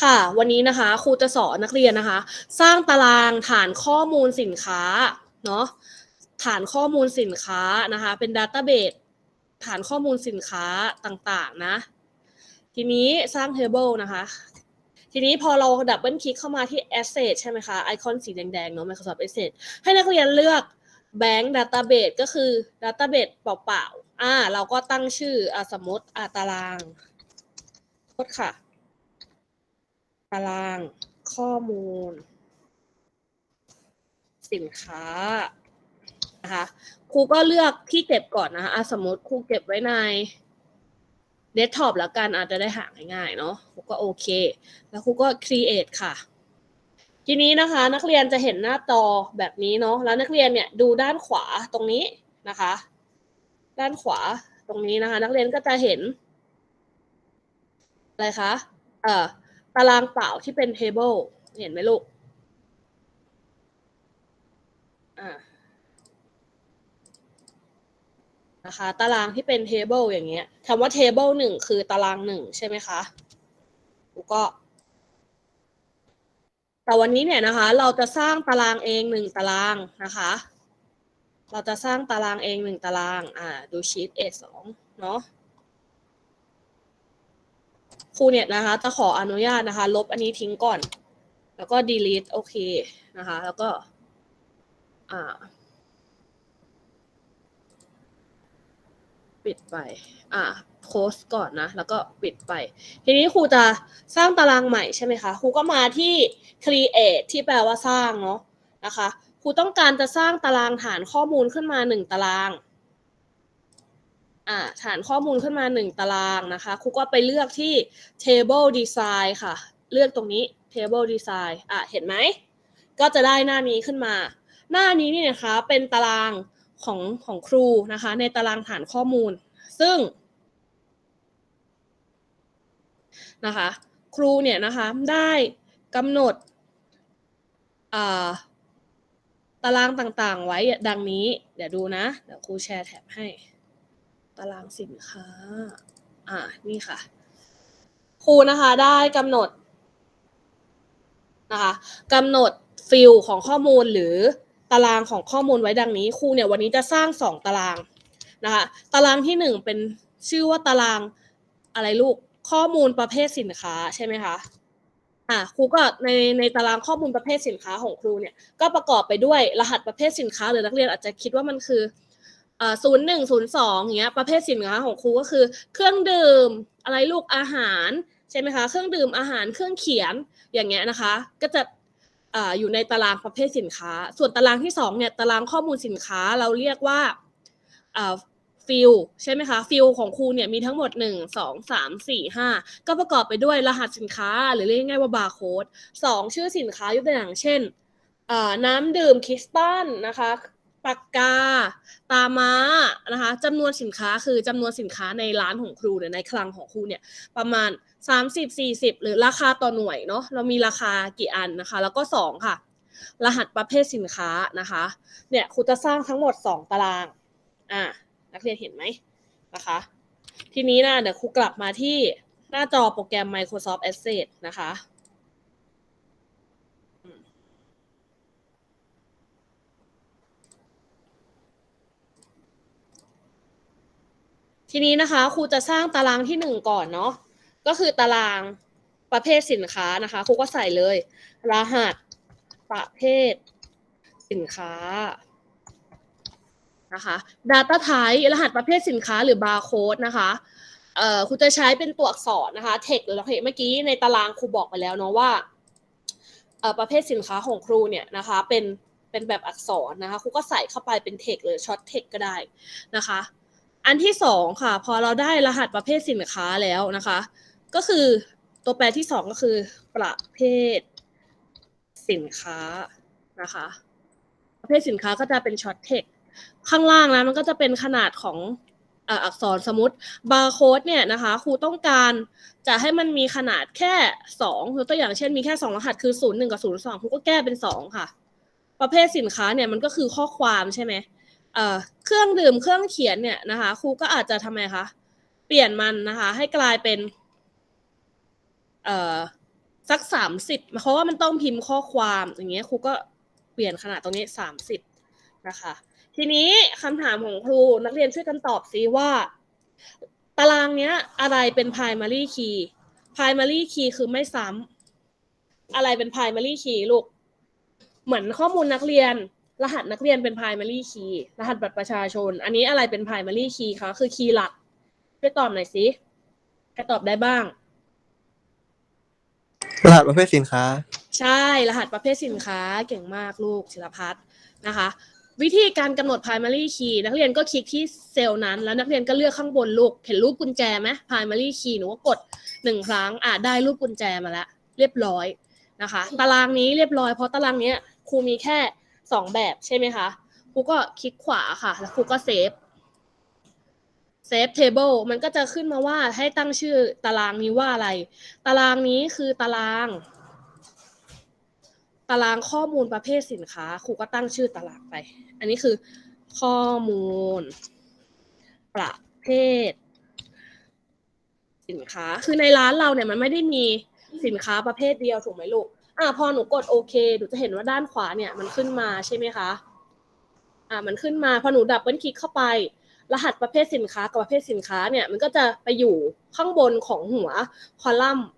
ค่ะ วันนี้นะคะครูจะสอนนักเรียนนะคะ สร้างตารางฐานข้อมูลสินค้าเนาะฐานข้อมูลสินค้านะคะ เป็นดัตเตอร์เบสฐานข้อมูลสินค้าต่างๆนะ ทีนี้สร้าง table นะคะ ทีนี้พอเราดับเบิลคลิกเข้ามาที่ Asset ใช่ไหมคะ ไอคอนสีแดงๆเนาะ Microsoft Asset ให้นักเรียนเลือก Bank Database ก็คือ Database เปล่าๆอ่า เราก็ตั้งชื่ออสมมติอาตารางโทษค่ะ ตารางข้อมูล สินค้านะคะครูก็เลือกที่เก็บก่อนนะคะะสมมติครูเก็บไว้ในเดสก์ท็อปแล้วกันอาจจะได้หาง่ายๆเนาะครูก็โอเค แล้วครูก็ create ค่ะทีนี้นะคะนักเรียนจะเห็นหน้าจอแบบนี้เนาะแล้วนักเรียนเนี่ยดูด้านขวาตรงนี้นะคะ ด้านขวาตรงนี้นะคะ นักเรียนก็จะเห็นอะไรคะเอ่อ ตารางเปล่าที่เป็น table เห็นไหมลูก นะคะ ตารางที่เป็น table อย่างเงี้ยคำว่า table หนึ่งคือตารางหนึ่งใช่ไหมคะแล้วก็ แต่วันนี้เนี่ยนะคะ เราจะสร้างตารางเองหนึ่งตารางนะคะ เราจะสร้างตารางเองหนึ่งตาราง อ่า ดูชีต A สองเนาะ ครูเนี่ยนะคะ จะขออนุญาตนะคะ ลบอันนี้ทิ้งก่อน แล้วก็ delete โอเคนะคะ แล้วก็ อ่า ปิดไป อ่าโพสก่อนนะ แล้วก็ปิดไป ทีนี้ครูจะสร้างตารางใหม่ใช่ไหมคะ ครูก็มาที่ create ที่แปลว่าสร้างเนาะนะคะ ครูต้องการจะสร้างตารางฐานข้อมูลขึ้นมาหนึ่งตาราง อ่าฐานข้อมูลขึ้นมาหนึ่งตารางนะคะครูก็ไปเลือกที่ table design ค่ะ เลือกตรงนี้ table design อะเห็นไหม ก็จะได้หน้านี้ขึ้นมา หน้านี้นี่นะคะเป็นตารางของของครูนะคะ ในตารางฐานข้อมูล ซึ่งนะคะครูเนี่ยนะคะได้กำหนดตารางต่างๆไว้ดังนี้ เดี๋ยวดูนะ เดี๋ยวครูแชร์แท็บให้ ตารางสินค้า อ่า นี่ค่ะ ครูนะคะได้กำหนดนะคะกำหนดฟิลของข้อมูลหรือตารางของข้อมูลไว้ดังนี้ ครูเนี่ยวันนี้จะสร้างสองตารางนะคะตารางที่หนึ่งเป็นชื่อว่าตารางอะไรลูกข้อมูลประเภทสินค้าใช่ไหมคะอ่าครูก็ในในตารางข้อมูลประเภทสินค้าของครูเนี่ยก็ประกอบไปด้วยรหัสประเภทสินค้าหรือนักเรียนอาจจะคิดว่ามันคือ ศูนย์หนึ่งศูนย์สองอย่างเงี้ยประเภทสินค้าของครูก็คือ เครื่องดื่มอะไรลูกอาหารใช่ไหมคะเครื่องดื่มอาหารเครื่องเขียนอย่างเงี้ยนะคะ ก็จะอยู่ในตารางประเภทสินค้า ส่วนตารางที่สองเนี่ยตารางข้อมูลสินค้าเราเรียกว่าฟิลใช่ไหมคะฟิลของครูเนี่ยมีทั้งหมดหนึ่งสองสามสี่ห้าก็ประกอบไปด้วยรหัสสินค้าหรือเรียกง่ายว่าบาร์โค้ดสองชื่อสินค้ายกตัวอย่างเช่นน้ำดื่มคริสตัลนะคะ ปากกา ตาม้านะคะจำนวนสินค้าคือจำนวนสินค้าในร้านของครูเนี่ยในคลังของครูเนี่ยประมาณ 30 40 หรือราคาต่อหน่วยเนาะเรามีราคากี่อันนะคะ แล้วก็2ค่ะ รหัสประเภทสินค้านะคะเนี่ยครูจะสร้างทั้งหมด 2 ตารางอ่านักเรียนเห็นไหมนะคะ ทีนี้นะเดี๋ยวครูกลับมาที่หน้าจอโปรแกรม Microsoft Access นะคะ ทีนี้นะคะครูจะสร้างตารางที่หนึ่งก่อนเนาะก็คือตารางประเภทสินค้านะคะครูก็ใส่เลย รหัสประเภทสินค้านะคะ Data Type รหัสประเภทสินค้าหรือบาร์โค้ดนะคะเอ่อครูจะใช้เป็นตัวอักษรนะคะ text หรือเราเห็นเมื่อกี้ในตารางครูบอกไปแล้วเนาะว่าเอ่อประเภทสินค้าของครูเนี่ยนะคะเป็นเป็นแบบอักษรนะคะครูก็ใส่เข้าไปเป็น text หรือ short text ก็ได้นะคะ อันที่สองค่ะ พอเราได้รหัสประเภทสินค้าแล้วนะคะ ก็คือตัวแปรที่สองก็คือ ประเภทสินค้านะคะ ประเภทสินค้าก็จะเป็นช็อตเทคข้างล่างนะมันก็จะเป็นขนาดของอักษรสมมติบาร์โค้ดเนี่ยนะคะครูต้องการจะให้มันมีขนาดแค่สองคือตัวอย่างเช่นมีแค่สองรหัสคือศูนย์หนึ่งกับศูนย์สองครูก็แก้เป็นสองค่ะ ประเภทสินค้าเนี่ยมันก็คือข้อความใช่ไหม เครื่องดื่มเครื่องเขียนเนี่ยนะคะ ครูก็อาจจะทำไมคะเปลี่ยนมันนะคะ ให้กลายเป็นเอ่อสสักสามสิบเพราะว่ามันต้องพิมพ์ข้อความอย่างเงี้ยครูก็เปลี่ยนขนาดตรงนี้สามสิบนะคะ ทีนี้คำถามของครูนักเรียนช่วยกันตอบซิว่า ตารางเนี้ยอะไรเป็น primary key primary key คือไม่ซ้ำอะไรเป็น primary key ลูก เหมือนข้อมูลนักเรียน รหัสนักเรียนเป็น primary key รหัสบัตรประชาชน อันนี้อะไรเป็น primary key คะ คือคีย์หลัก ช่วยตอบหน่อยสิใครตอบได้บ้าง รหัสประเภทสินค้า ใช่ รหัสประเภทสินค้า เก่งมากลูกศิลพัฒน์นะคะ วิธีการกำหนด primary key นักเรียนก็คลิกที่เซลล์นั้น แล้วนักเรียนก็เลือกข้างบนลูก เห็นรูปกุญแจไหม primary key หนูก็กดหนึ่งครั้ง อะได้รูปกุญแจมาแล้ว เรียบร้อยนะคะ ตารางนี้เรียบร้อย เพราะตารางเนี้ยครูมีแค่ สองแบบใช่ไหมคะครูก็คลิกขวาค่ะ แล้วครูก็เซฟเซฟเทเบิลมันก็จะขึ้นมาว่าให้ตั้งชื่อตารางนี้ว่าอะไร ตารางนี้คือตาราง ตารางข้อมูลประเภทสินค้าครูก็ตั้งชื่อตารางไป อันนี้คือข้อมูล ประเภท สินค้า คือในร้านเราเนี่ยมันไม่ได้มีสินค้าประเภทเดียวถูกไหมลูก อ่าพอหนูกดโอเคหนูจะเห็นว่าด้านขวาเนี่ย มันขึ้นมาใช่ไหมคะอ่ามันขึ้นมาพอหนูดับเบิลคลิกเข้าไป รหัสประเภทสินค้ากับประเภทสินค้าเนี่ยมันก็จะไปอยู่ข้างบนของหัวคอลัมน์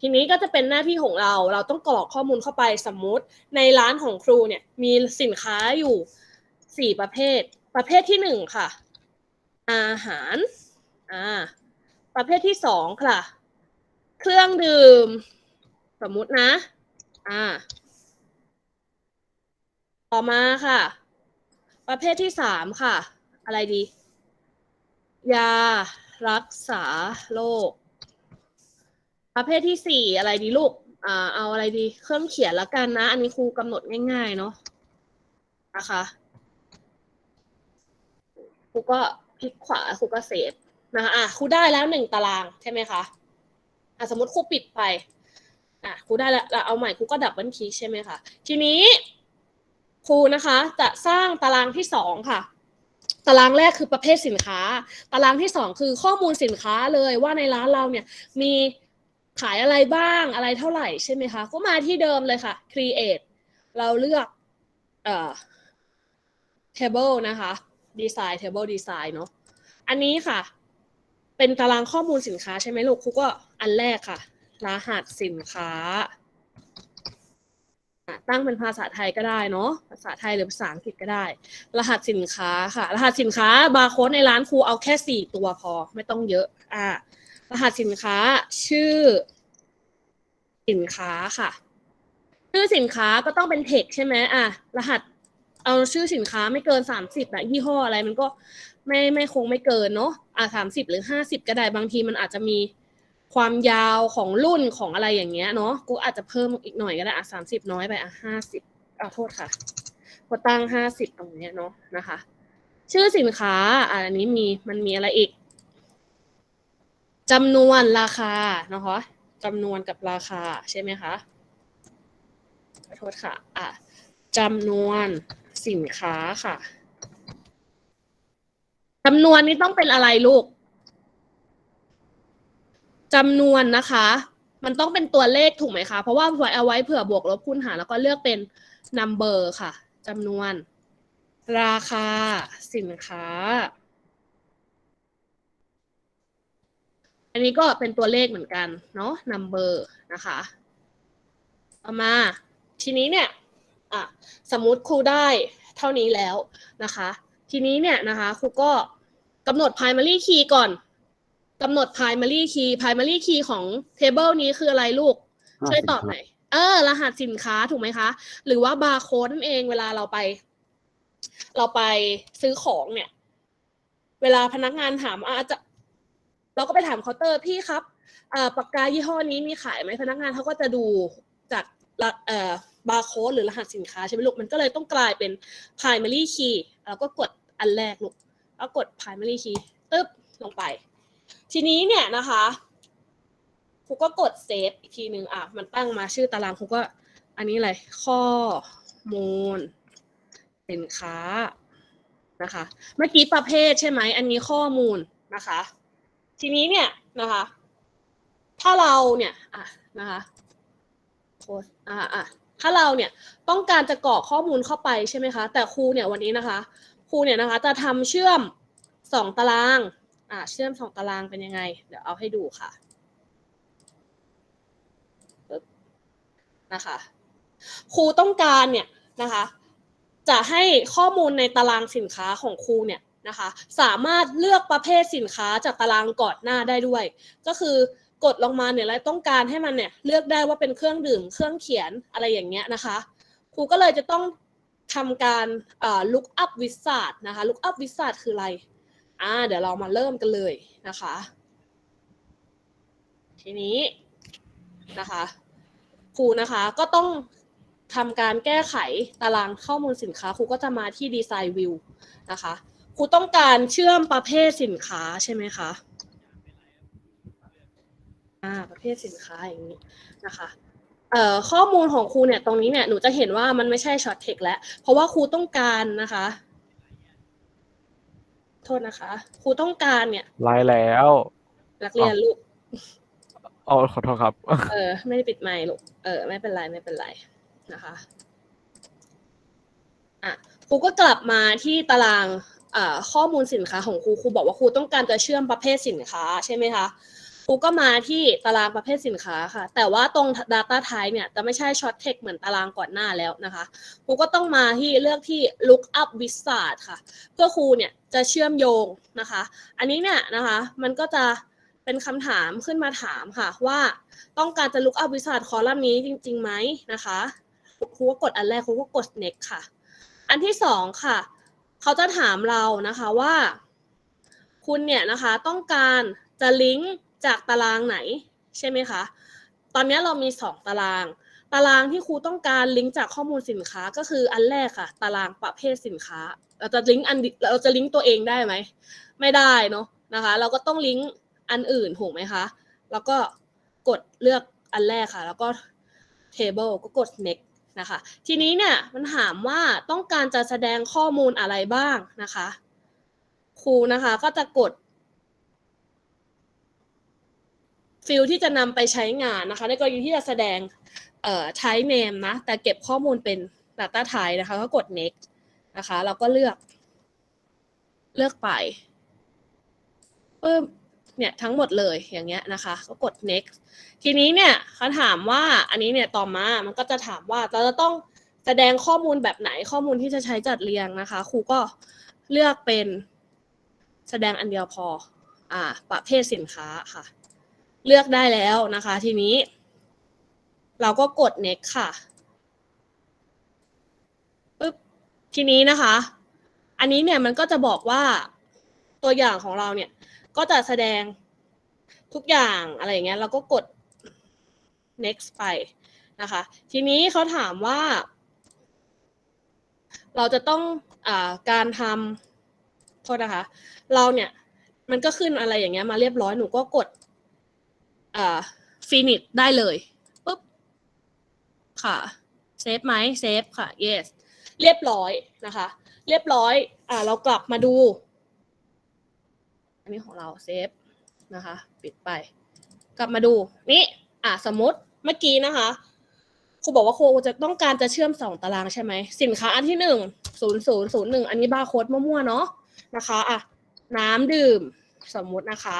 ทีนี้ก็จะเป็นหน้าที่ของเรา เราต้องกรอกข้อมูลเข้าไปสมมุติ ในร้านของครูเนี่ย มีสินค้าอยู่สี่ประเภท ประเภทที่หนึ่งค่ะ อาหาร อ่า ประเภทที่สองค่ะ เครื่องดื่ม สมมุตินะ อ่า ต่อมาค่ะ ประเภทที่สามค่ะ อะไรดี ยารักษาโรคประเภทที่สี่อะไรดีลูก อ่า เอาอะไรดี เครื่องเขียนแล้วกันนะ อันนี้ครูกำหนดง่ายๆเนาะ นะคะครูก็คลิกขวาครูก็เซฟนะคะอะครูได้แล้วหนึ่งตารางใช่ไหมคะอะสมมติครูปิดไป อะครูได้แล้วแล้วเอาใหม่ครูก็ดับเบิลคลิกใช่ไหมคะทีนี้ครูนะคะจะสร้างตารางที่สองค่ะ ตารางแรกคือประเภทสินค้า ตารางที่สองคือข้อมูลสินค้าเลยว่าในร้านเราเนี่ยมีขายอะไรบ้างอะไรเท่าไหร่ใช่ไหมคะก็มาที่เดิมเลยค่ะ create เราเลือกเอ่อ table นะคะ design table design เนาะอันนี้ค่ะ เป็นตารางข้อมูลสินค้าใช่ไหมลูกครูก็อันแรกค่ะ รหัสสินค้า ตั้งเป็นภาษาไทยก็ได้เนาะภาษาไทยหรือภาษาอังกฤษก็ได้ รหัสสินค้าค่ะ รหัสสินค้าบาร์โค้ดในร้านครูเอาแค่สี่ตัวพอไม่ต้องเยอะอ่ารหัสสินค้าชื่อ สินค้าค่ะ ชื่อสินค้าก็ต้องเป็นเทคใช่ไหมอะ รหัสเอาชื่อสินค้าไม่เกินสามสิบอะยี่ห้ออะไรมันก็ไม่ไม่คงไม่เกินเนาะอะสามสิบหรือห้าสิบก็ได้บางทีมันอาจจะมี ความยาวของรุ่นของอะไรอย่างเงี้ยเนาะกูอาจจะเพิ่มอีกหน่อยก็ได้อะสามสิบน้อยไปอะห้าสิบอะโทษค่ะพอตั้งห้าสิบตรงเนี้ยเนาะนะคะ ชื่อสินค้าอะอันนี้มีมันมีอะไรอีกจำนวนราคาเนาะจำนวนกับราคาใช่ไหมคะขอโทษค่ะอะจำนวนสินค้าค่ะจำนวนนี้ต้องเป็นอะไรลูก จำนวนนะคะ มันต้องเป็นตัวเลขถูกไหมคะ เพราะว่าไว้เอาไว้เผื่อบวกลบคูณหารแล้วก็เลือกเป็น number ค่ะจำนวน ราคา สินค้า อันนี้ก็เป็นตัวเลขเหมือนกันเนาะ number นะคะเอามา ทีนี้เนี่ยอะสมมุติครูได้เท่านี้แล้วนะคะ ทีนี้เนี่ยนะคะครูก็กำหนด primary key ก่อน กำหนด primary key primary key ของ table นี้คืออะไรลูก ช่วยตอบหน่อย เออ รหัสสินค้าถูกไหมคะ หรือว่าบาร์โค้ดนั่นเองเวลาเราไป เราไปซื้อของเนี่ย เวลาพนักงานถามอาจจะ เราก็ไปถามเคาน์เตอร์พี่ครับอ่าปากกายี่ห้อนี้มีขายไหมพนักงานเขาก็จะดูจากละเอ่อบาร์โค้ดหรือรหัสสินค้าใช่ไหมลูก มันก็เลยต้องกลายเป็น primary key แล้วก็กดอันแรกลูก แล้วกด primary key ตึ๊บลงไป ทีนี้เนี่ยนะคะครูก็กดเซฟอีกทีหนึ่งอะ มันตั้งมาชื่อตารางครูก็ อันนี้อะไร ข้อมูลสินค้านะคะ เมื่อกี้ประเภทใช่ไหม อันนี้ข้อมูลนะคะ ทีนี้เนี่ยนะคะ ถ้าเราเนี่ยอะนะคะโทษอ่าอะถ้าเราเนี่ยต้องการจะกรอกข้อมูลเข้าไปใช่ไหมคะ แต่ครูเนี่ยวันนี้นะคะ ครูเนี่ยนะคะ จะทำเชื่อมสองตาราง อ่าเชื่อมสองตารางเป็นยังไง เดี๋ยวเอาให้ดูค่ะนะคะครูต้องการเนี่ยนะคะจะให้ข้อมูลในตารางสินค้าของครูเนี่ยนะคะสามารถเลือกประเภทสินค้าจากตารางก่อนหน้าได้ด้วย ก็คือกดลงมาเนี่ยแล้วต้องการให้มันเนี่ยเลือกได้ว่าเป็นเครื่องดื่ม เครื่องเขียนอะไรอย่างเงี้ยนะคะครูก็เลยจะต้องทำการอ่อ look up wizard นะคะ look up wizard คืออะไร อ่าเดี๋ยวเรามาเริ่มกันเลยนะคะ ทีนี้นะคะครูนะคะก็ต้องทำการแก้ไขตารางข้อมูลสินค้าครูก็จะมาที่ design view นะคะครูต้องการเชื่อมประเภทสินค้าใช่ไหมคะอ่าประเภทสินค้าอย่างนี้นะคะเอ่อข้อมูลของครูเนี่ยตรงนี้เนี่ยหนูจะเห็นว่ามันไม่ใช่ช็อตเทคแล้ว เพราะว่าครูต้องการนะคะ โทษนะคะ ครูต้องการเนี่ยไลน์แล้วนักเรียนลูกอ๋อขอโทษครับ เออ ไม่ได้ปิดไมค์ลูกเออ ไม่เป็นไรไม่เป็นไรนะคะอะครูก็กลับมาที่ตารางอ่าข้อมูลสินค้าของครูครูบอกว่าครูต้องการจะเชื่อมประเภทสินค้าใช่ไหมคะ ครูก็มาที่ตารางประเภทสินค้าค่ะ แต่ว่าตรง Data Type เนี่ยจะไม่ใช่ Short Text เหมือนตารางก่อนหน้าแล้วนะคะครูก็ต้องมาที่เลือกที่ Look Up Wizard ค่ะ เพื่อครูเนี่ยจะเชื่อมโยงนะคะ อันนี้เนี่ยนะคะมันก็จะเป็นคำถามขึ้นมาถามค่ะว่าต้องการจะ Look Up Wizard คอลัมน์นี้จริงๆไหมนะคะครูก็กดอันแรกครูก็กด next ค่ะ อันที่สองค่ะเขาจะถามเรานะคะว่า คุณเนี่ยนะคะต้องการจะลิงก์ จากตารางไหนใช่ไหมคะ ตอนนี้เรามีสองตาราง ตารางที่ครูต้องการลิงก์จากข้อมูลสินค้าก็คืออันแรกค่ะ ตารางประเภทสินค้า เราจะลิงก์อันเราจะลิงก์ตัวเองได้ไหม ไม่ได้เนาะนะคะ เราก็ต้องลิงก์อันอื่นถูกไหมคะ แล้วก็กดเลือกอันแรกค่ะ แล้วก็ table ก็กด next นะคะ ทีนี้เนี่ยมันถามว่าต้องการจะแสดงข้อมูลอะไรบ้างนะคะ ครูนะคะก็จะกด ฟิลที่จะนำไปใช้งานนะคะ ในกรณีที่จะแสดงเอ่อ type name นะ แต่เก็บข้อมูลเป็น data type นะคะ ก็กด next นะคะแล้วก็เลือก เลือกไปปึ๊บเนี่ยทั้งหมดเลยอย่างเงี้ยนะคะ ก็กด next ทีนี้เนี่ยเขาถามว่าอันนี้เนี่ยต่อมามันก็จะถามว่าเราจะต้องแสดงข้อมูลแบบไหนข้อมูลที่จะใช้จัดเรียงนะคะ ครูก็เลือกเป็นแสดงอันเดียวพออ่าประเภทสินค้าค่ะ เลือกได้แล้วนะคะ ทีนี้ เราก็กด next ค่ะปึ๊บทีนี้นะคะ อันนี้เนี่ยมันก็จะบอกว่าตัวอย่างของเราเนี่ย ก็จะแสดงทุกอย่างอะไรอย่างเงี้ยเราก็กด next ไปนะคะ ทีนี้เขาถามว่า เราจะต้องอการทำโทษนะคะ เราเนี่ยมันก็ขึ้นอะไรอย่างเงี้ยมาเรียบร้อยหนูก็กด อ่า finish ได้เลยปุ๊บค่ะเซฟไหมเซฟค่ะ yes เรียบร้อยนะคะ เรียบร้อยอ่าเรากลับมาดู อันนี้ของเราเซฟนะคะ ปิดไป กลับมาดูนี่อะสมมติเมื่อกี้นะคะครูบอกว่าครูจะต้องการจะเชื่อมสองตารางใช่ไหมสินค้าอันที่หนึ่งศูนย์ศูนย์ศูนย์หนึ่งอันนี้บาร์โค้ดมั่วๆเนาะนะคะอะน้ำดื่มสมมุตินะคะ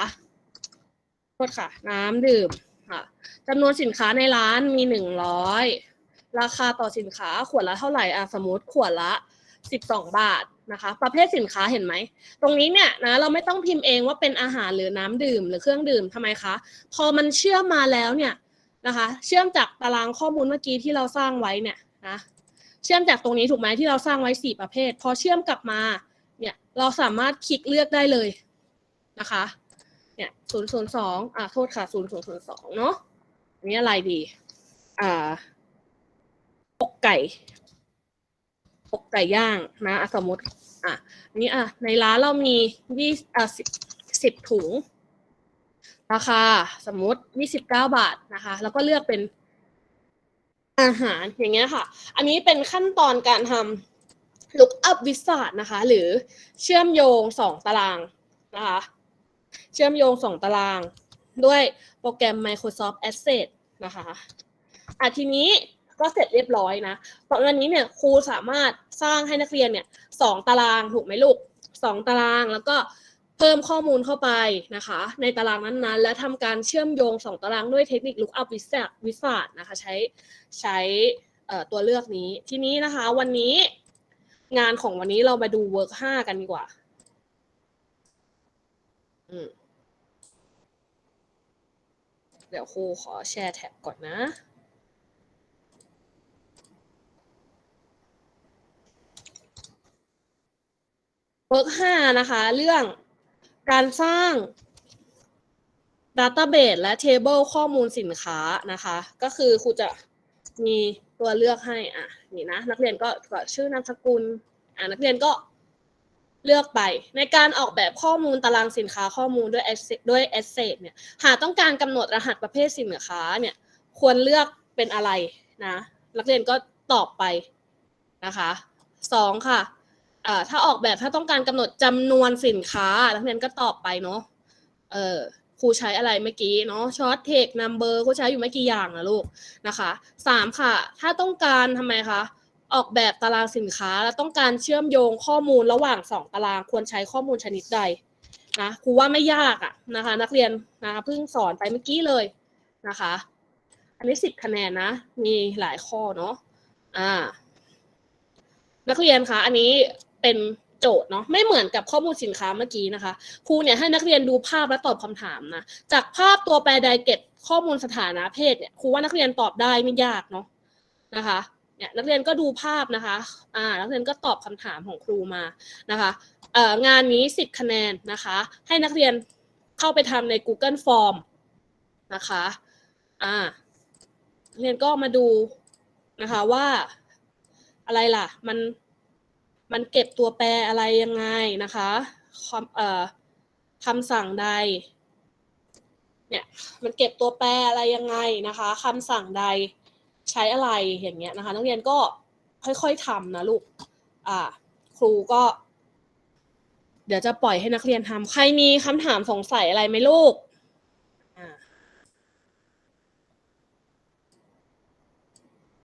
โทษค่ะ น้ำดื่มค่ะจำนวนสินค้าในร้านมีหนึ่งร้อยราคาต่อสินค้าขวดละเท่าไหร่อะสมมติขวดละสิบสองบาทนะคะ ประเภทสินค้าเห็นไหม ตรงนี้เนี่ยนะเราไม่ต้องพิมพ์เองว่าเป็นอาหารหรือน้ำดื่มหรือเครื่องดื่มทำไมคะ พอมันเชื่อมมาแล้วเนี่ยนะคะ เชื่อมจากตารางข้อมูลเมื่อกี้ที่เราสร้างไว้เนี่ยนะเชื่อมจากตรงนี้ถูกไหมที่เราสร้างไว้สี่ประเภท พอเชื่อมกลับมาเนี่ยเราสามารถคลิกเลือกได้เลยนะคะ เนี่ยศูนย์ศูนย์สองอ่าโทษค่ะศูนย์ศูนย์ศูนย์สองเนาะอันนี้อะไรดี อ่าอกไก่อกไก่ย่างนะสมมติ อะอันนี้อะ ในร้านเรามียี่อะสิบสิบถุง ราคาสมมติยี่สิบเก้าบาทนะคะ แล้วก็เลือกเป็นอาหารอย่างเงี้ยค่ะ อันนี้เป็นขั้นตอนการทำ look up wizard นะคะ หรือเชื่อมโยงสองตารางนะคะ เชื่อมโยงสองตาราง ด้วยโปรแกรม Microsoft Access นะคะอะทีนี้ก็เสร็จเรียบร้อยนะตอนนี้เนี่ยครูสามารถสร้างให้นักเรียนเนี่ยสองตารางถูกไหมลูกสองตารางแล้วก็เพิ่มข้อมูลเข้าไปนะคะ ในตารางนั้นๆ และทำการเชื่อมโยงสองตารางด้วยเทคนิค lookup wizard wizard นะคะใช้ใช้ตัวเลือกนี้ ทีนี้นะคะวันนี้งานของวันนี้เรามาดู work ห้ากันดีกว่า อืมเดี๋ยวครูขอแชร์แท็บก่อนนะ เวิร์กห้านะคะ เรื่องการสร้าง Database และ Table ข้อมูลสินค้านะคะ ก็คือครูจะมีตัวเลือกให้อะนี่นะ นักเรียนก็กรอกชื่อนามสกุลอะนักเรียนก็ เลือกไป ในการออกแบบข้อมูลตารางสินค้าข้อมูลด้วยด้วย Asset เนี่ยหากต้องการกำหนดรหัสประเภทสินค้าเนี่ยควรเลือกเป็นอะไรนะ นักเรียนก็ตอบไปนะคะสองค่ะถ้าออกแบบถ้าต้องการกำหนดจำนวนสินค้านักเรียนก็ตอบไปเนาะเออครูใช้อะไรเมื่อกี้เนาะช็อตเทคนัมเบอร์ครูใช้อยู่ไม่กี่อย่างนะลูกนะคะสามค่ะ ถ้าต้องการทำไมคะ ออกแบบตารางสินค้าแล้วต้องการเชื่อมโยงข้อมูลระหว่างสองตารางควรใช้ข้อมูลชนิดใดนะครูว่าไม่ยากอะนะคะ นักเรียนนะคะเพิ่งสอนไปเมื่อกี้เลยนะคะ อันนี้สิบคะแนนนะ มีหลายข้อเนาะอ่า นักเรียนคะอันนี้เป็นโจทย์เนาะไม่เหมือนกับข้อมูลสินค้าเมื่อกี้นะคะครูเนี่ยให้นักเรียนดูภาพและตอบคำถามนะจากภาพตัวแปรไดเก็ตข้อมูลสถานะเพศเนี่ยครูว่านักเรียนตอบได้ไม่ยากเนาะนะคะ เนี่ยนักเรียนก็ดูภาพนะคะอ่านักเรียนก็ตอบคำถามของครูมานะคะเอ่องานนี้สิบคะแนนนะคะ ให้นักเรียนเข้าไปทำใน Google Form นะคะอ่าเรียนก็มาดูนะคะว่าอะไรล่ะ มันมันเก็บตัวแปรอะไรยังไงนะคะความเอ่อคำสั่งใด เนี่ย มันเก็บตัวแปรอะไรยังไงนะคะคำสั่งใด ใช้อะไรอย่างเงี้ยนะคะ นักเรียนก็ค่อยๆทำนะลูก อ่า ครูก็ เดี๋ยวจะปล่อยให้นักเรียนทำใครมีคำถามสงสัยอะไรไหมลูก